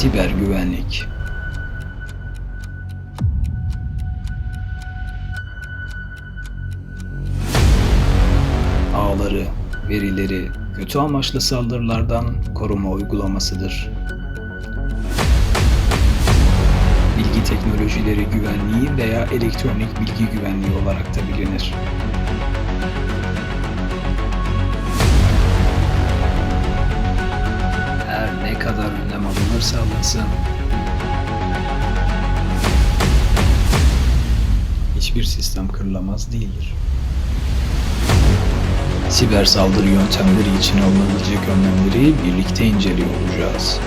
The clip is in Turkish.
Siber güvenlik. Ağları, verileri kötü amaçlı saldırılardan koruma uygulamasıdır. Bilgi teknolojileri güvenliği veya elektronik bilgi güvenliği olarak da bilinir. Kadar önlem alınırsa alınsın, hiçbir sistem kırılamaz değildir. Siber saldırı yöntemleri için alınabilecek önlemleri birlikte inceliyor olacağız.